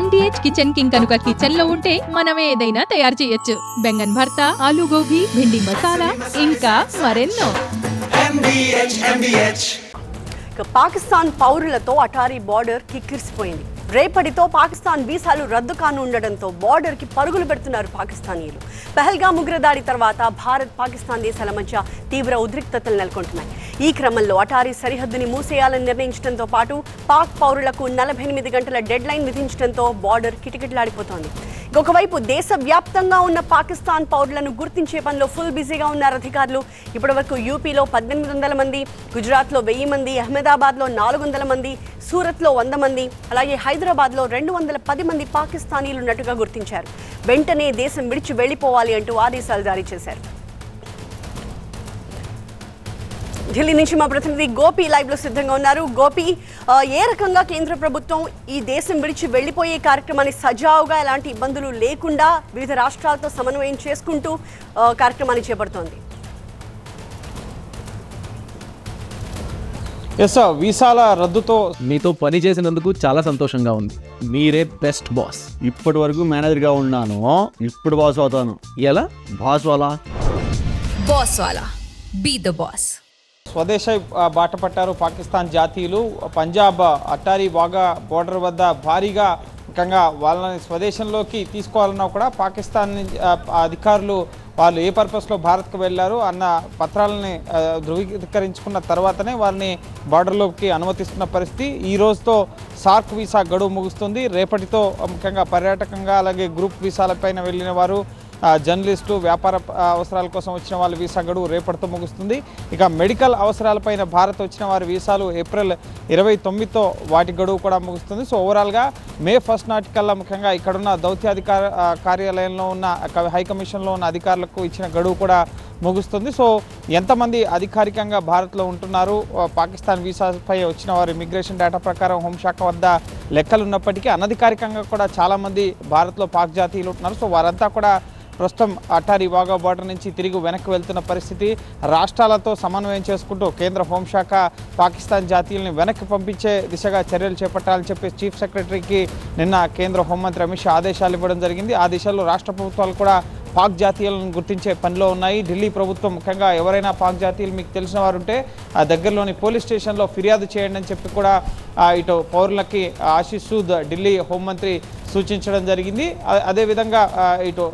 MDH kitchen king కనుక కిచెన్లో ఉంటే మనం ఏదైనా తయారు చేయొచ్చు. బెంగన్ భర్త ఆలు గోబీ భిండి మసాలా ఇంకా మరెన్నో. MDH, MDH. ఇక పాకిస్తాన్ పౌరులతో అటారీ బార్డర్ కిక్కిరిసిపోయింది. రేపటితో పాకిస్తాన్ వీసాలు రద్దు కానుండడంతో బార్డర్కి పరుగులు పెడుతున్నారు పాకిస్తానీయులు. పహల్గా ఉగ్రదాడి తర్వాత భారత్ పాకిస్తాన్ దేశాల మధ్య తీవ్ర ఉద్రిక్తతలు నెలకొంటున్నాయి. ఈ క్రమంలో అటారీ సరిహద్దుని మూసేయాలని నిర్ణయించడంతో పాటు పాక్ పౌరులకు నలభై ఎనిమిది గంటల డెడ్ లైన్ విధించడంతో బార్డర్ కిటకిటలాడిపోతోంది. ఒకవైపు దేశవ్యాప్తంగా ఉన్న పాకిస్తాన్ పౌరులను గుర్తించే పనిలో ఫుల్ బిజీగా ఉన్నారు అధికారులు. ఇప్పటివరకు యూపీలో పద్దెనిమిది వందల మంది గుజరాత్లో వెయ్యి మంది అహ్మదాబాద్లో నాలుగు వందల మంది సూరత్లో వంద మంది అలాగే హైదరాబాద్లో రెండు వందల పది మంది పాకిస్తానీలు ఉన్నట్టుగా గుర్తించారు. వెంటనే దేశం విడిచి వెళ్ళిపోవాలి అంటూ ఆదేశాలు జారీ చేశారు. ఢిల్లీ నుంచి మా ప్రతినిధి గోపి లైవ్లో సిద్ధంగా ఉన్నారు. గోపి ఏ రకంగా కేంద్ర ప్రభుత్వం ఈ దేశం విడిచి వెళ్ళిపోయే కార్యక్రమాన్ని సజావుగా ఎలాంటి ఇబ్బందులు లేకుండా వివిధ రాష్ట్రాలతో సమన్వయం చేసుకుంటూ కార్యక్రమాన్ని చేపడుతోంది? ఎస్ సార్ వీసాల రద్దుతో మీతో పని చేసినందుకు చాలా సంతోషంగా ఉంది. మీరే బెస్ట్ బాస్ ఇప్పటి వరకు మేనేజర్గా ఉన్నాను. ఇప్పుడు బాస్ అవుతాను. ఎలా? బాస్ వాళ్ళ Boss Wala. Be the boss. స్వదేశ బాట పట్టారు పాకిస్తాన్ జాతీయులు. పంజాబ్ అట్టారీ వాగా బోర్డర్ వద్ద భారీగా ముఖ్యంగా వాళ్ళని స్వదేశంలోకి తీసుకోవాలన్నా కూడా పాకిస్తాన్ అధికారులు వాళ్ళు ఏ పర్పస్లో భారత్కు వెళ్ళారు అన్న పత్రాలని ధృవీకరించుకున్న తర్వాతనే వారిని బార్డర్లోకి అనుమతిస్తున్న పరిస్థితి. ఈ రోజుతో సార్క్ వీసా గడువు ముగుస్తుంది. రేపటితో ముఖ్యంగా పర్యాటకంగా అలాగే గ్రూప్ వీసాలపైన వెళ్ళిన వారు జర్నలిస్టు వ్యాపార అవసరాల కోసం వచ్చిన వాళ్ళ వీసా గడువు రేపటితో ముగుస్తుంది. ఇక మెడికల్ అవసరాలపైన భారత్ వచ్చిన వారి వీసాలు ఏప్రిల్ ఇరవై తొమ్మిదితో వాటి గడువు కూడా ముగుస్తుంది. సో ఓవరాల్గా మే ఫస్ట్ నాటికల్లా ముఖ్యంగా ఇక్కడున్న దౌత్యాధికార కార్యాలయంలో ఉన్న హై కమిషన్లో ఉన్న అధికారులకు ఇచ్చిన గడువు కూడా ముగుస్తుంది. సో ఎంతమంది అధికారికంగా భారత్లో ఉంటున్నారు? పాకిస్తాన్ వీసాపై వచ్చిన వారు ఇమిగ్రేషన్ డేటా ప్రకారం హోంశాఖ వద్ద లెక్కలు ఉన్నప్పటికీ అనధికారికంగా కూడా చాలామంది భారత్లో పాక్ జాతీయులు ఉంటున్నారు. సో వారంతా కూడా ప్రస్తుతం అటారీ వాగా బార్డర్ నుంచి తిరిగి వెనక్కి వెళ్తున్న పరిస్థితి రాష్ట్రాలతో సమన్వయం చేసుకుంటూ కేంద్ర హోంశాఖ పాకిస్తాన్ జాతీయుల్ని వెనక్కి పంపించే దిశగా చర్యలు చేపట్టాలని చెప్పి చీఫ్ సెక్రటరీకి నిన్న కేంద్ర హోంమంత్రి అమిత్ షా ఆదేశాలు ఇవ్వడం జరిగింది. ఆ దిశలో రాష్ట్ర ప్రభుత్వాలు కూడా పాక్ జాతీయులను గుర్తించే పనిలో ఉన్నాయి. ఢిల్లీ ప్రభుత్వం ముఖ్యంగా ఎవరైనా పాక్ జాతీయులు మీకు తెలిసిన వారు ఉంటే ఆ దగ్గరలోని పోలీస్ స్టేషన్లో ఫిర్యాదు చేయండి అని చెప్పి కూడా ఇటు పౌరులకి ఆశీష్ సూద్ ఢిల్లీ హోంమంత్రి సూచించడం జరిగింది. అదేవిధంగా ఇటు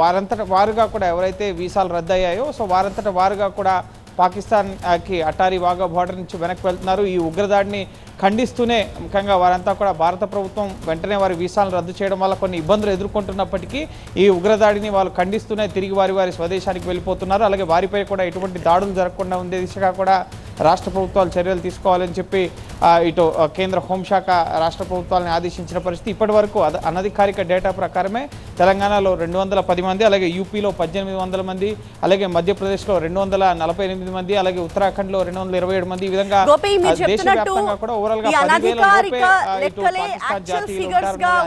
వారంతట వారుగా కూడా ఎవరైతే వీసాలు రద్దయ్యాయో సో వారంతట వారుగా కూడా పాకిస్తాన్కి అటారీ వాగా బార్డర్ నుంచి వెనక్కి వెళ్తున్నారు. ఈ ఉగ్రదాడిని ఖండిస్తూనే ముఖ్యంగా వారంతా కూడా భారత ప్రభుత్వం వెంటనే వారి వీసాలను రద్దు చేయడం వల్ల కొన్ని ఇబ్బందులు ఎదుర్కొంటున్నప్పటికీ ఈ ఉగ్రదాడిని వాళ్ళు ఖండిస్తూనే తిరిగి వారి వారి స్వదేశానికి వెళ్ళిపోతున్నారు. అలాగే వారిపై కూడా ఎటువంటి దాడులు జరగకుండా ఉండే దిశగా కూడా రాష్ట్ర ప్రభుత్వాలు చర్యలు తీసుకోవాలని చెప్పి ఇటు కేంద్ర హోంశాఖ రాష్ట్ర ప్రభుత్వాలను ఆదేశించిన పరిస్థితి ఇప్పటి వరకు అద- అనధికారిక డేటా ప్రకారమే తెలంగాణలో రెండు వందల పది మంది అలాగే యూపీలో పద్దెనిమిది వందల మంది అలాగే మధ్యప్రదేశ్లో రెండు వందల నలభై ఎనిమిది మంది అలాగే ఉత్తరాఖండ్లో రెండు వందల ఇరవై ఏడు మంది. ఈ విధంగా దేశవ్యాప్తంగా కూడా ఓవరాల్గా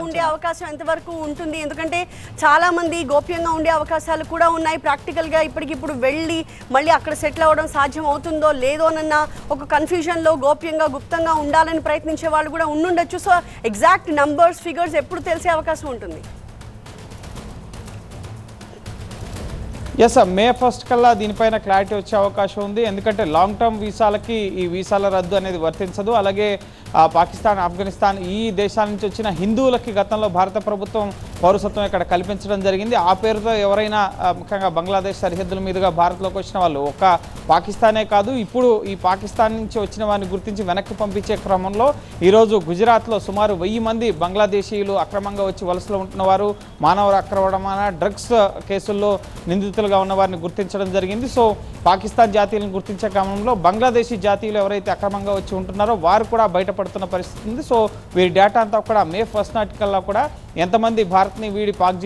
ఉండే. అవకాశం ఎంతవరకు ఉంటుంది? ఎందుకంటే చాలా మంది గోప్యంగా ఉండే అవకాశాలు కూడా ఉన్నాయి. ప్రాక్టికల్గా ఇప్పటికిప్పుడు వెళ్ళి మళ్ళీ అక్కడ సెటిల్ అవ్వడం సాధ్యం అవుతుందో లేదోనన్న ఒక కన్ఫ్యూజన్లో గోప్యంగా గుప్తంగా ఉండాలని ప్రయత్నించే వాళ్ళు కూడా ఉండుండొచ్చు. సో ఎగ్జాక్ట్ నంబర్స్ ఫిగర్స్ ఎప్పుడు తెలిసే అవకాశం ఉంటుంది? ఎస్ మే ఫస్ట్ కల్లా దీనిపైన క్లారిటీ వచ్చే అవకాశం ఉంది. ఎందుకంటే లాంగ్ టర్మ్ వీసాలకి ఈ వీసాల రద్దు అనేది వర్తించదు. అలాగే పాకిస్తాన్ ఆఫ్ఘనిస్తాన్ ఈ దేశాల నుంచి వచ్చిన హిందువులకి గతంలో భారత ప్రభుత్వం పౌరసత్వం ఇక్కడ కల్పించడం జరిగింది. ఆ పేరుతో ఎవరైనా ముఖ్యంగా బంగ్లాదేశ్ సరిహద్దుల మీదుగా భారత్లోకి వచ్చిన వాళ్ళు ఒక పాకిస్తానే కాదు ఇప్పుడు ఈ పాకిస్తాన్ నుంచి వచ్చిన వారిని గుర్తించి వెనక్కి పంపించే క్రమంలో ఈరోజు గుజరాత్లో సుమారు వెయ్యి మంది బంగ్లాదేశీయులు అక్రమంగా వచ్చి వలసలో ఉంటున్న వారు మానవ అక్రమణ డ్రగ్స్ కేసుల్లో నిందితులుగా ఉన్న వారిని గుర్తించడం జరిగింది. సో పాకిస్తాన్ జాతీయులను గుర్తించే క్రమంలో బంగ్లాదేశీ జాతీయులు ఎవరైతే అక్రమంగా వచ్చి ఉంటున్నారో వారు కూడా బయట పడుతున్న పరిస్థితి ఉంది. సో వీరి డేటా అంతా కూడా మే ఫస్ట్ నాటికల్లా కూడా ఎంతమంది భారత్ని వీడి పాక్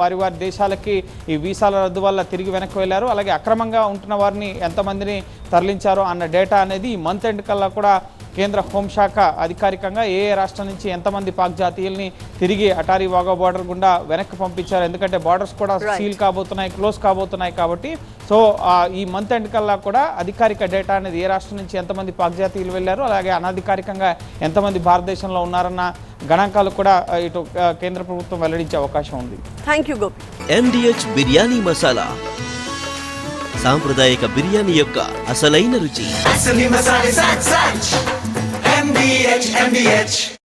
వారి వారి దేశాలకి ఈ వీసాల రద్దు వల్ల తిరిగి వెనక్కి వెళ్ళారు. అలాగే అక్రమంగా ఉంటున్న వారిని ఎంతమందిని తరలించారో అన్న డేటా అనేది ఈ మంత్ ఎండ్ కల్లా కూడా కేంద్ర హోంశాఖ అధికారికంగా ఏ ఏ రాష్ట్రం నుంచి ఎంతమంది పాక్ జాతీయుల్ని తిరిగి అటారీ వాగా బార్డర్ గుండా వెనక్కి పంపించారు? ఎందుకంటే బార్డర్స్ కూడా. సీల్ కాబోతున్నాయి క్లోజ్ కాబోతున్నాయి కాబట్టి. సో ఆ, ఈ మంత్ ఎండ్ కల్లా కూడా అధికారిక డేటా అనేది ఏ రాష్ట్రం నుంచి ఎంతమంది పాక్ జాతీయులు వెళ్ళారు అలాగే అనధికారికంగా ఎంతమంది భారతదేశంలో ఉన్నారన్న గణాంకాలు కూడా ఇటు కేంద్ర ప్రభుత్వం వెల్లడించే అవకాశం ఉంది. Thank you Gopi MDH biryani masala. సాంప్రదాయక బిర్యానీ యొక్క అసలైన రుచి. MDH MDH